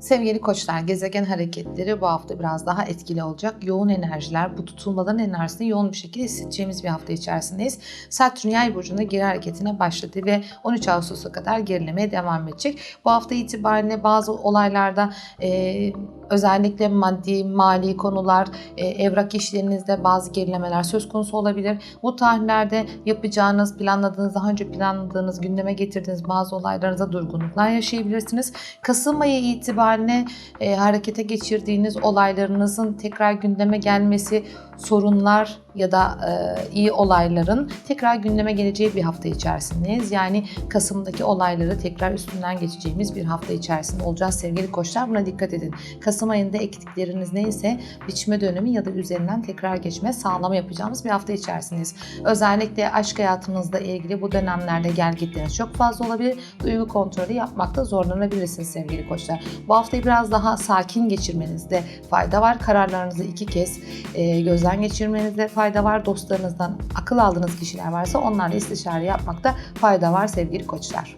Sevgili koçlar, gezegen hareketleri bu hafta biraz daha etkili olacak. Yoğun enerjiler, bu tutulmaların enerjisini yoğun bir şekilde hissedeceğimiz bir hafta içerisindeyiz. Satürn yay burcunda geri hareketine başladı ve 13 Ağustos'a kadar gerilemeye devam edecek. Bu hafta itibariyle bazı olaylarda e, özellikle maddi, mali konular, e, evrak işlerinizde bazı gerilemeler söz konusu olabilir. Bu tarihlerde yapacağınız, planladığınız, daha önce planladığınız, gündeme getirdiğiniz bazı olaylarınıza durgunluklar yaşayabilirsiniz. Kasım ayı itibariyle e, harekete geçirdiğiniz olaylarınızın tekrar gündeme gelmesi, sorunlar ya da e, iyi olayların tekrar gündeme geleceği bir hafta içerisindeyiz. Yani Kasım'daki olayları tekrar üstünden geçeceğimiz bir hafta içerisinde olacağız sevgili koçlar. Buna dikkat edin. Kasım ayında ektikleriniz neyse biçme dönemi ya da üzerinden tekrar geçme sağlama yapacağımız bir hafta içerisindeyiz. Özellikle aşk hayatınızla ilgili bu dönemlerde gelgitleriniz çok fazla olabilir. Duygu kontrolü yapmakta zorlanabilirsiniz sevgili koçlar. Bu haftayı biraz daha sakin geçirmenizde fayda var. Kararlarınızı iki kez e, gözden geçirmenizde fayda var. Dostlarınızdan akıl aldığınız kişiler varsa onlarla istişare yapmakta fayda var sevgili koçlar.